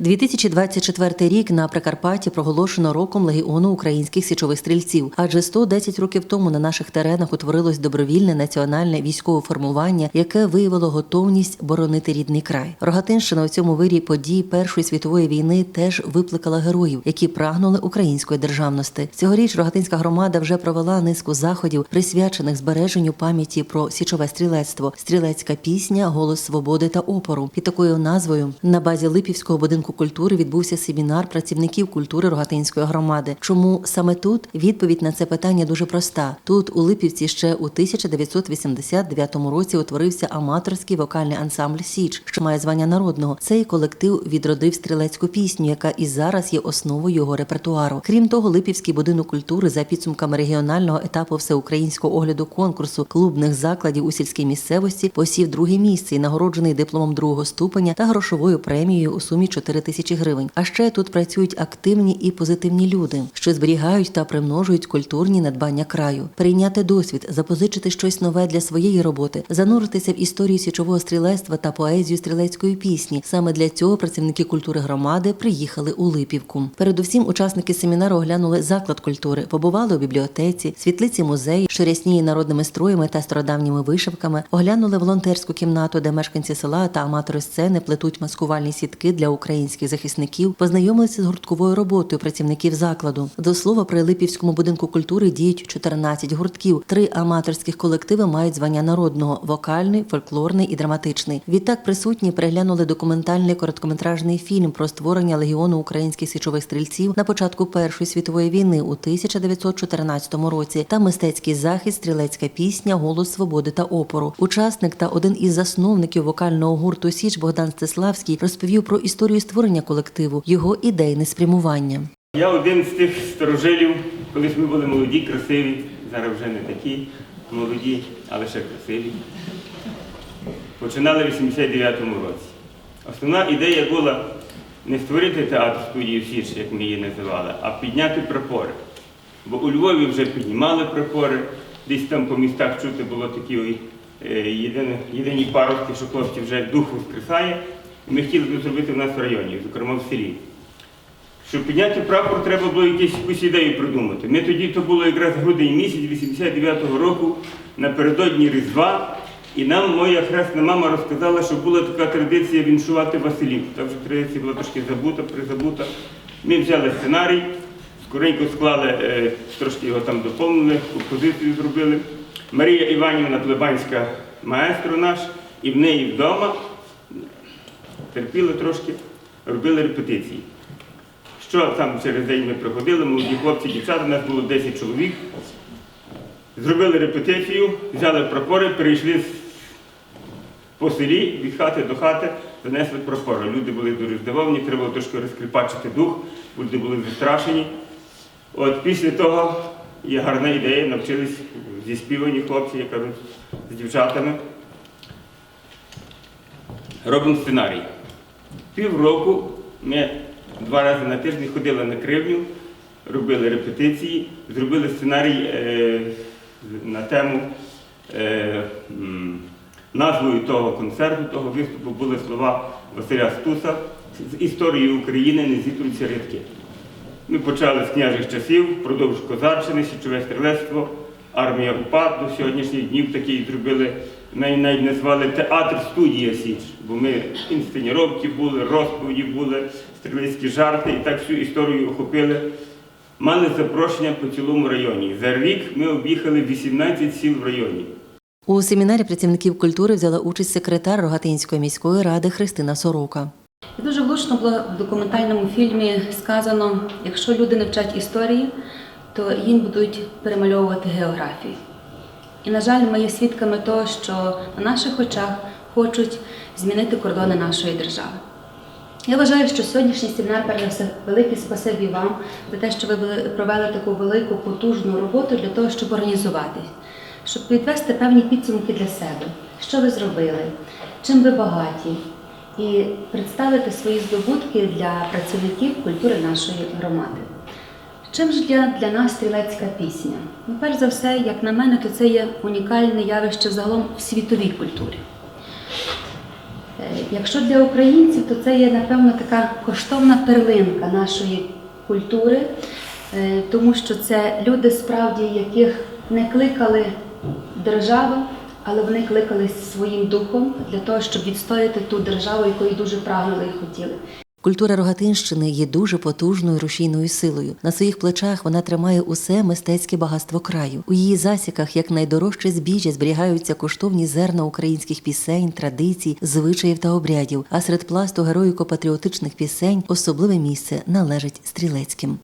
2024 рік на Прикарпатті проголошено роком легіону українських січових стрільців. Адже 110 років тому на наших теренах утворилось добровільне національне військове формування, яке виявило готовність боронити рідний край. Рогатинщина у цьому вирі подій Першої світової війни теж викликала героїв, які прагнули української державності. Цьогоріч Рогатинська громада вже провела низку заходів, присвячених збереженню пам'яті про січове стрілецтво, стрілецька пісня, голос свободи та опору. Під такою назвою на базі Липівського будинку культури відбувся семінар працівників культури Рогатинської громади. Чому саме тут відповідь на це питання дуже проста. Тут у Липівці ще у 1989 році утворився аматорський вокальний ансамбль Січ, що має звання народного. Цей колектив відродив стрілецьку пісню, яка і зараз є основою його репертуару. Крім того, Липівський будинок культури за підсумками регіонального етапу всеукраїнського огляду конкурсу клубних закладів у сільській місцевості посів друге місце і нагороджений дипломом другого ступеня та грошовою премією у сумі 4 тисячі гривень. А ще тут працюють активні і позитивні люди, що зберігають та примножують культурні надбання краю, прийняти досвід, запозичити щось нове для своєї роботи, зануритися в історію січового стрілецтва та поезію стрілецької пісні. Саме для цього працівники культури громади приїхали у Липівку. Передусім, учасники семінару оглянули заклад культури, побували у бібліотеці, світлиці музею, що рясніє народними строями та стародавніми вишивками, оглянули волонтерську кімнату, де мешканці села та аматори сцени плетуть маскувальні сітки для українських захисників, познайомилися з гуртковою роботою працівників закладу. До слова, при Липівському будинку культури діють 14 гуртків. Три аматорських колективи мають звання народного вокальний, фольклорний і драматичний. Відтак присутні переглянули документальний короткометражний фільм про створення легіону українських січових стрільців на початку Першої світової війни у 1914 році та мистецький захід стрілецька пісня, голос свободи та опору. Учасник та один із засновників вокального гурту Січ Богдан Стеславський розповів про історію створення колективу, його ідейне спрямування. Я один з тих старожилів, колись ми були молоді, красиві, зараз вже не такі молоді, але ще красиві. Починали в 89-му році. Основна ідея була не створити театр студію Січ, як ми її називали, а підняти прапори. Бо у Львові вже піднімали прапори, десь там по містах чути було такі е, єдині, єдині паростки, що хлопці вже дух воскресає. Ми хотіли це зробити в нас в районі, зокрема в селі. Щоб підняти прапор, треба було якусь, ідею придумати. Ми тоді, то було якраз грудень місяць 89-го року, напередодні Різдва, і нам моя хресна мама розказала, що була така традиція віншувати Василів. Та вже традиція була трошки забута, призабута. Ми взяли сценарій, скоренько склали, е, трошки його там доповнили, композицію зробили. Марія Іванівна Плебанська маестро наш, і в неї вдома терпіли трошки, робили репетиції. Що там через день ми приходили, молоді хлопці, дівчата, у нас було 10 чоловік. Зробили репетицію, взяли прапори, перейшли по селі від хати до хати, занесли прапори. Люди були дуже здивовані, треба було трошки розкріпачити дух, люди були застрашені. От після того є гарна ідея, навчились зі співані хлопці, я кажу, з дівчатами. Робимо сценарій. Півроку ми два рази на тиждень ходили на кривню, робили репетиції, зробили сценарій е, на тему е, назвою того концерту, того виступу були слова Василя Стуса з історії України не зітруються рядки. Ми почали з княжих часів, впродовж Козарщини, січове стрілецтво, армія УПА до сьогоднішніх днів такий зробили, навіть навіть назвали театр студія Січ, бо ми інсценіровки були, розповіді були, стрілецькі жарти і так всю історію охопили. Мали запрошення по цілому районі. За рік ми об'їхали 18 сіл в районі. У семінарі працівників культури взяла участь секретар Рогатинської міської ради Христина Сорока. Дуже влучно було в документальному фільмі сказано: якщо люди не вчать історії, то їм будуть перемальовувати географію. І, на жаль, ми є свідками того, що на наших очах хочуть змінити кордони нашої держави. Я вважаю, що сьогоднішній семінар, перш велике спасибі вам за те, що ви провели таку велику потужну роботу для того, щоб організуватись, щоб підвести певні підсумки для себе, що ви зробили, чим ви багаті, і представити свої здобутки для працівників культури нашої громади. Чим ж для, для нас стрілецька пісня? Ну, перш за все, як на мене, то це є унікальне явище загалом в світовій культурі. Е, Якщо для українців, то це є напевно така коштовна перлинка нашої культури, е, тому що це люди, справді, яких не кликали держава, але вони кликали своїм духом для того, щоб відстояти ту державу, якої дуже прагнули і хотіли. Культура Рогатинщини є дуже потужною рушійною силою. На своїх плечах вона тримає усе мистецьке багатство краю. У її засіках, як найдорожче збіжжя, зберігаються коштовні зерна українських пісень, традицій, звичаїв та обрядів. А серед пласту героїко-патріотичних пісень особливе місце належить стрілецьким.